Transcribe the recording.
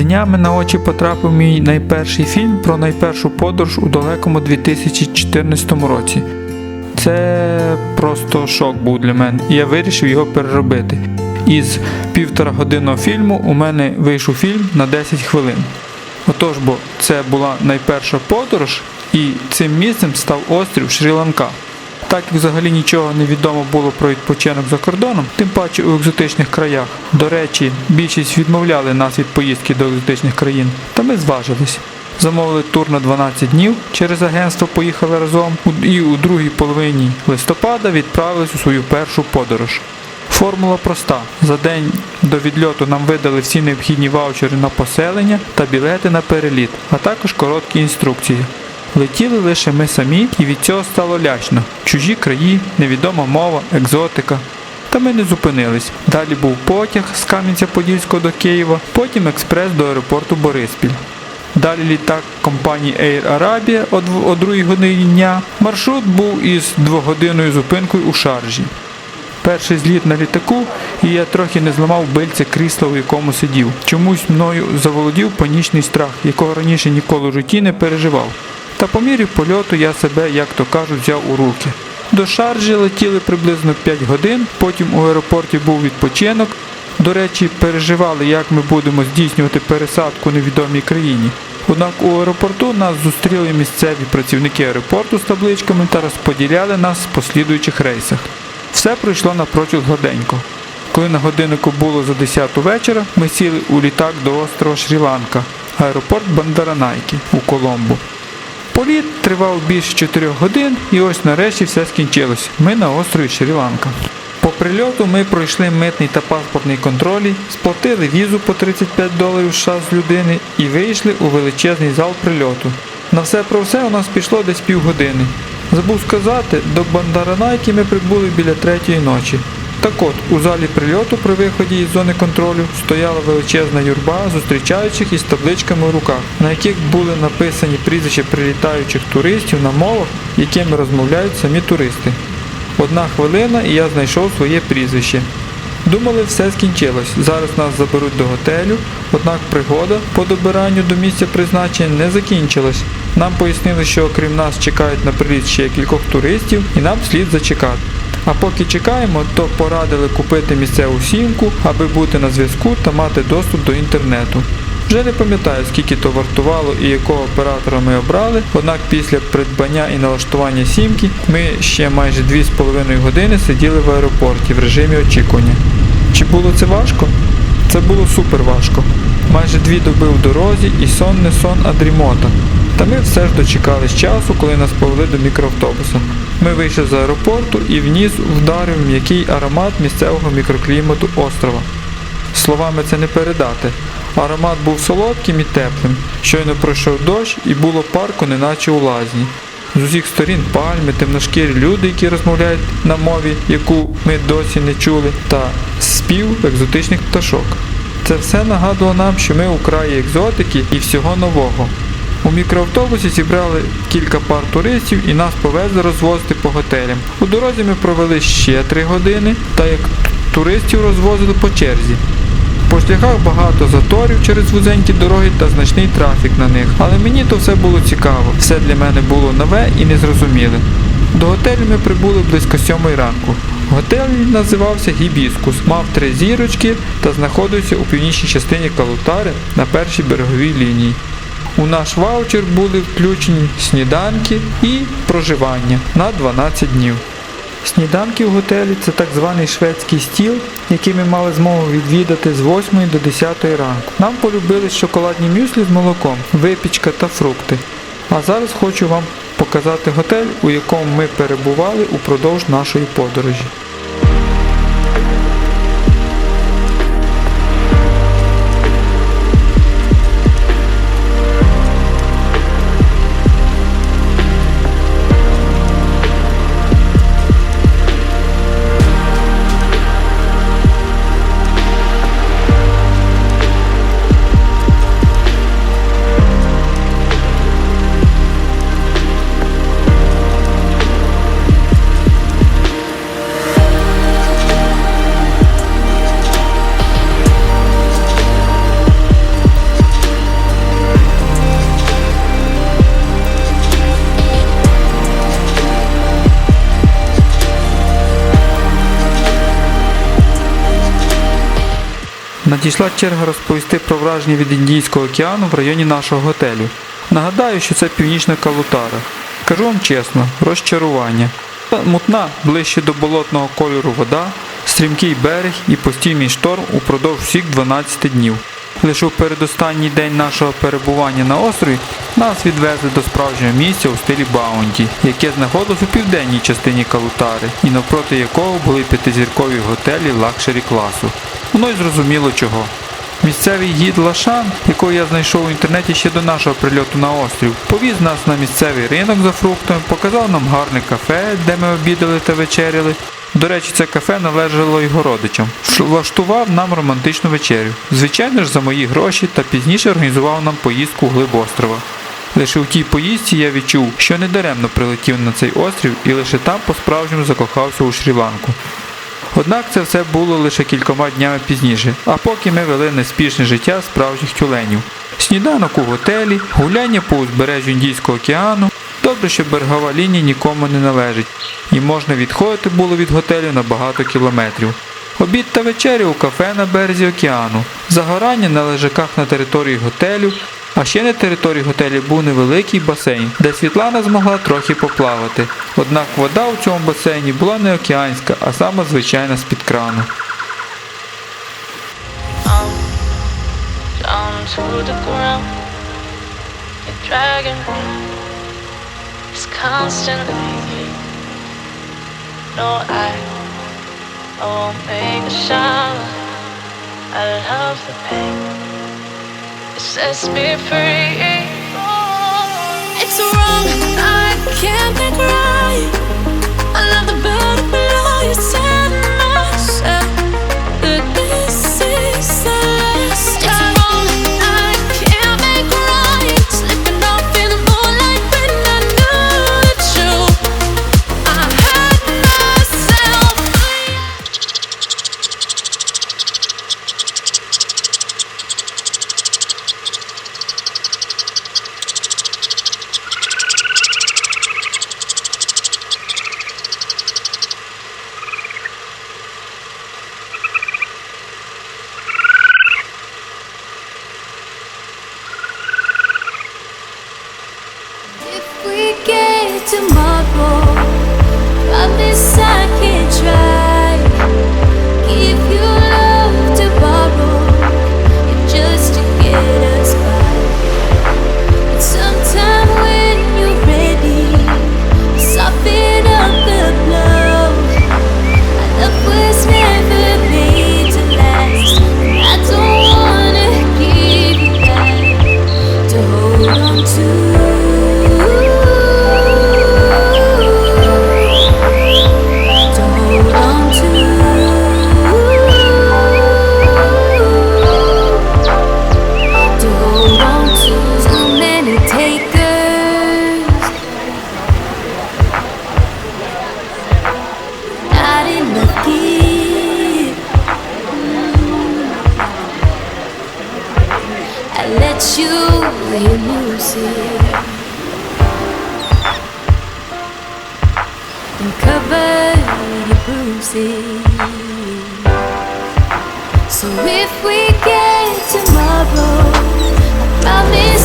Днями на очі потрапив мій найперший фільм про найпершу подорож у далекому 2014 році. Це просто шок був для мене, і я вирішив його переробити. Із півтора годинного фільму у мене вийшов фільм на 10 хвилин. Отож, бо це була найперша подорож, і цим місцем став острів Шрі-Ланка. Так як взагалі нічого не відомо було про відпочинок за кордоном, тим паче у екзотичних краях. До речі, більшість відмовляли нас від поїздки до екзотичних країн, та ми зважились. Замовили тур на 12 днів, через агентство поїхали разом і у другій половині листопада відправились у свою першу подорож. Формула проста. За день до відльоту нам видали всі необхідні ваучери на поселення та білети на переліт, а також короткі інструкції. Летіли лише ми самі, і від цього стало лячно. Чужі краї, невідома мова, екзотика. Та ми не зупинились. Далі був потяг з Кам'янця-Подільського до Києва, потім експрес до аеропорту Бориспіль. Далі літак компанії Air Arabia о дв- 2 годині дня. Маршрут був із двогодинною зупинкою у шаржі. Перший зліт на літаку, і я трохи не зламав бильця крісла, у якому сидів. Чомусь мною заволодів панічний страх, якого раніше ніколи в житті не переживав. Та по мірі польоту я себе, як то кажуть, взяв у руки. До шаржі летіли приблизно 5 годин, потім у аеропорті був відпочинок. До речі, переживали, як ми будемо здійснювати пересадку у невідомій країні. Однак у аеропорту нас зустріли місцеві працівники аеропорту з табличками та розподіляли нас по слідуючих рейсах. Все пройшло напрочуд гладенько. Коли на годиннику було за 10 вечора, ми сіли у літак до острова Шрі-Ланка, аеропорт Бандаранайки у Коломбу. Політ тривав більше 4 годин, і ось нарешті все скінчилось. Ми на острові Шрі-Ланка. По прильоту ми пройшли митний та паспортний контролі, сплатили візу по 35 доларів США з людини і вийшли у величезний зал прильоту. На все про все у нас пішло десь півгодини. Забув сказати, до Бандаранайки ми прибули біля третьої ночі. Так от, у залі прильоту при виході із зони контролю стояла величезна юрба зустрічаючих із табличками в руках, на яких були написані прізвища прилітаючих туристів на мовах, якими розмовляють самі туристи. Одна хвилина і я знайшов своє прізвище. Думали, все скінчилось. Зараз нас заберуть до готелю, однак пригода по добиранню до місця призначення не закінчилась. Нам пояснили, що окрім нас чекають на приліт ще кількох туристів і нам слід зачекати. А поки чекаємо, то порадили купити місцеву сімку, аби бути на зв'язку та мати доступ до інтернету. Вже не пам'ятаю, скільки то вартувало і якого оператора ми обрали, однак після придбання і налаштування сімки ми ще майже 2,5 години сиділи в аеропорті в режимі очікування. Чи було це важко? Це було супер важко. Майже дві доби в дорозі і сон не сон, а дрімота. Та ми все ж дочекались часу, коли нас повели до мікроавтобуса. Ми вийшли з аеропорту і вниз вдарив м'який аромат місцевого мікроклімату острова. Словами це не передати. Аромат був солодким і теплим. Щойно пройшов дощ і було парку, неначе у лазні. З усіх сторін пальми, темношкірі люди, які розмовляють на мові, яку ми досі не чули, та спів екзотичних пташок. Це все нагадувало нам, що ми у краї екзотики і всього нового. У мікроавтобусі зібрали кілька пар туристів і нас повезли розвозити по готелям. У дорозі ми провели ще три години, та як туристів розвозили по черзі. По шляхах багато заторів через вузенькі дороги та значний трафік на них, але мені то все було цікаво, все для мене було нове і незрозуміле. До готелю ми прибули близько сьомої ранку. Готель називався Гібіскус, мав три зірочки та знаходився у північній частині Калутари на першій береговій лінії. У наш ваучер були включені сніданки і проживання на 12 днів. Сніданки в готелі це так званий шведський стіл, який ми мали змогу відвідати з 8 до 10 ранку. Нам полюбились шоколадні мюслі з молоком, випічка та фрукти. А зараз хочу вам показати готель, у якому ми перебували упродовж нашої подорожі. Надійшла черга розповісти про враження від Індійського океану в районі нашого готелю. Нагадаю, що це північна Калутара. Кажу вам чесно, розчарування. Мутна, ближче до болотного кольору вода, стрімкий берег і постійний шторм упродовж всіх 12 днів. Лише у передостанній день нашого перебування на острові нас відвезли до справжнього місця у стилі Баунті, яке знаходилось у південній частині Калутари, і навпроти якого були п'ятизіркові готелі лакшері класу. Воно й зрозуміло чого. Місцевий гід Лашан, якого я знайшов у інтернеті ще до нашого прильоту на острів, повіз нас на місцевий ринок за фруктами, показав нам гарне кафе, де ми обідали та вечеряли. До речі, це кафе належало його родичам. Влаштував нам романтичну вечерю. Звичайно ж, за мої гроші та пізніше організував нам поїздку в глиб острова. Лише у тій поїздці я відчув, що недаремно прилетів на цей острів і лише там по-справжньому закохався у Шрі-Ланку. Однак це все було лише кількома днями пізніше, а поки ми вели неспішне життя справжніх тюленів. Сніданок у готелі, гуляння по узбережжю Індійського океану. Добре, що берегова лінія нікому не належить, і можна відходити було від готелю на багато кілометрів. Обід та вечеря у кафе на березі океану, загорання на лежаках на території готелю, а ще на території готелю був невеликий басейн, де Світлана змогла трохи поплавати. Однак вода у цьому басейні була не океанська, а сама звичайна з-під крану. To the ground. You're dragging me. It's constantly. No, I, I won't make a shower. I love the pain. It sets me free. It's wrong, I can't tomorrow, promise I can try. Give you love to borrow, just to get us by. Sometime when you're ready, soften up the blow. Love was never made to last. I don't wanna give you back to hold on. To and cover your bruises. So if we get tomorrow, I promise.